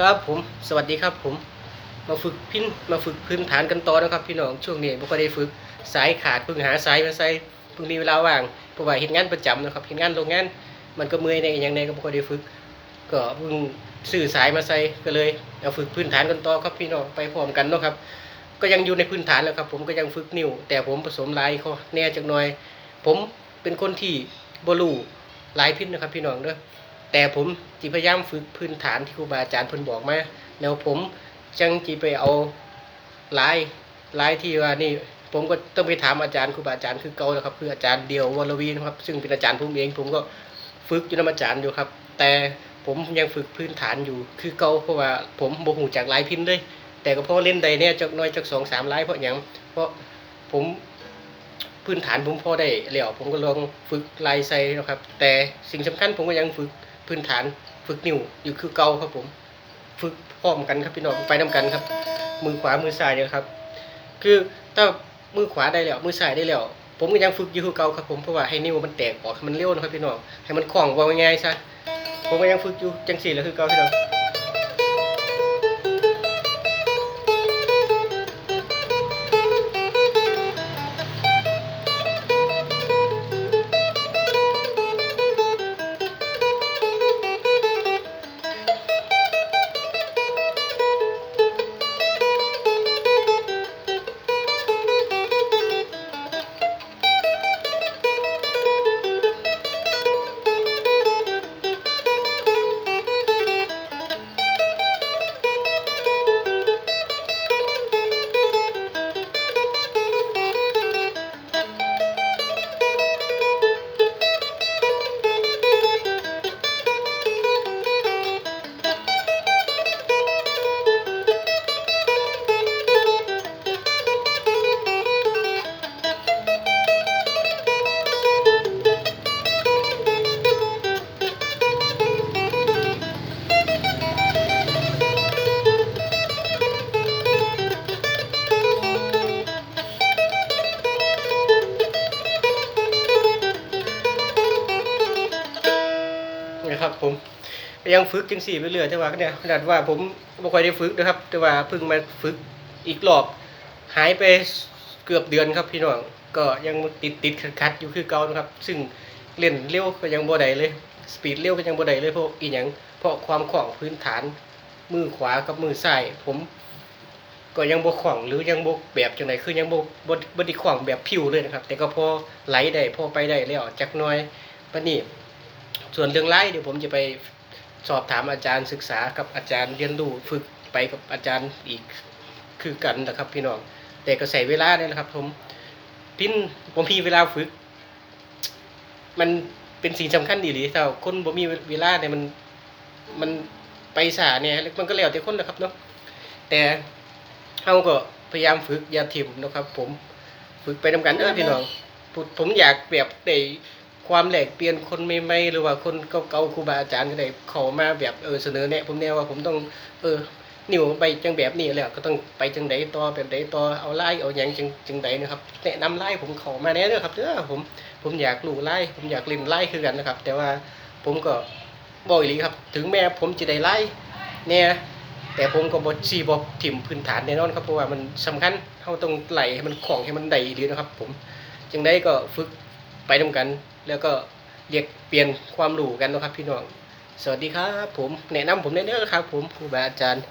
ครับผมสวัสดีครับผมมาฝึกพินมาฝึกพื้นฐานกันต่อนะครับ พี่น้องช่วงนี้บ่ค่อยได้ฝึกสายขาดเพิ่งหาสายมาใส่เพิ่งมีเวลาว่างเพราะว่าเฮ็ดงานประจำนะครับเฮ็ดงานโรงงานมันก็เมื่อยในอย่างใดก็บ่ค่อยได้ฝึก ก็เพิ่งซื้อสายมาใส่ก็เลยเอาฝึกพื้นฐานกันต่อครับพี่น้องไปพร้อมกันนะครับ ก็ยังอยู่ในพื้นฐานแล้วครับ ผมก็ยังฝึกนิ้ว แต่ผมผสมลายเขาแน่จักหน่อย ผมเป็นคนที่บ่รู้ลายพินนะครับ พี่น้องเด้อ แต่ผมจิพยายามฝึกพื้นฐานที่ครูบาอาจารย์เพิ่นบอกมาแล้วผมจังจิไปเอาลายลายที่ว่านี่ผมก็ต้องไปถามอาจารย์ครูบาอาจารย์คือเก่าแล้วครับคืออาจารย์เดียววรวีนะครับ ซึ่งเป็นอาจารย์ผมเอง ผมก็ฝึกอยู่นอาจารย์อยู่ครับ แต่ผมยังฝึกพื้นฐานอยู่ คือเก่าเพราะว่าผมบ่ฮู้จักลายพิมพ์เลย แต่ก็เพอเล่นได้เนี่ยจักน้อยจักสองสามลายเพราะหยังเพราะผมพื้นฐานผมพอได้แล้วผมก็ลองฝึกลายใส่นะครับ แต่สิ่งสำคัญผมก็ยังฝึก พื้นฐานฝึกนิ้วอยู่คือเก่าครับผม ฝึกพร้อมกันครับพี่น้องไปนํกันครับ มือขวามือซ้ายเนี่ยครับ คือถ้ามือขวาได้แล้วมือซ้ายได้แล้วผมก็ยังฝึกอยู่คือเก่าครับผมเพราะว่าให้นิ้วมันแตกออกให้มันเลี้ยวนะครับพี่น้องให้มันคล่องว่าง่ายๆซะผมก็ยังฝึกอยู่จังสี่แล้วคือเก่าพี่น้อง นะครับ ผมยังฝึกจังสี่ไปเรื่อยแต่ว่าเนี่ยขนาดว่าผมบ่ค่อยได้ฝึกนะครับ แต่ว่าเพิ่งมาฝึกอีกรอบหายไปเกือบเดือนครับพี่น้องก็ยังติดติดขัดขัดอยู่คือเก่านะครับ ซึ่งเล่นเร็วก็ยังบ่ได้เลยสปีดเร็วก็ยังบ่ได้เลยเพราะอีหยังเพราะความคล่องพื้นฐานมือขวากับมือซ้ายผมก็ยังบ่คล่องหรือยังบ่แบบจังไดคือยังบ่บ่บ่ได้คล่องแบบผิวเลยนะครับ แต่ก็พอไหลได้พอไปได้แล้วจักน่อยปานนี้ ส่วนเรื่องไล่เดี๋ยวผมจะไปสอบถามอาจารย์ศึกษากับอาจารย์เรียนรู้ฝึกไปกับอาจารย์อีกคือกันนะครับ พี่น้องแต่ก็ใส่เวลาเนี่ยนะครับ ผมพินผมมีเวลาฝึก มันเป็นสิ่งสำคัญดีหรือถ้าคนบ่มีเวลาเนี่ยมันมันไปสาเนี่ยมันก็แล้วแต่คนนะครับเนาะแต่เฮาก็พยายามฝึกอย่าถิ่มนะครับ ผมฝึกไปนำกันเด้อพี่น้องผมผมอยากแบบได้ ความแหลกเปลี่ยนคนใหม่ๆหรือว่าคนเก่าๆครูบาอาจารย์ก็ได้เขามาแบบเออเสนอแนะผมแนวว่าผมต้อง เออนิ้วไปจังแบบนี้แล้วก็ต้องไปจังใดต่อแบบใดต่อเอาไล่เอาหยังจังจังใดนะครับแนะนำไล่ผมขามาแน่เด้อครับเด้อผมผมอยากรู้ไล่ผมอยากเล่นไล่คือกันนะครับ แต่ว่าผมก็บ่อีหลีครับ ถึงแม้ผมจะได้ไล่เนี่ยแต่ผมก็บ่สิบ่ถิ่มพื้นฐานแน่นอนครับเพราะว่ามันสำคัญเฮาต้องไหลให้มันคล่องให้มันได้อีนะครับ ผมจังไดก็ฝึกไปนำกัน แล้วก็เรียกเปลี่ยนความรู้กันนะครับพี่น้อง สวัสดีครับ ผมแนะนำผมได้เด้อครับ ผมครูบาอาจารย์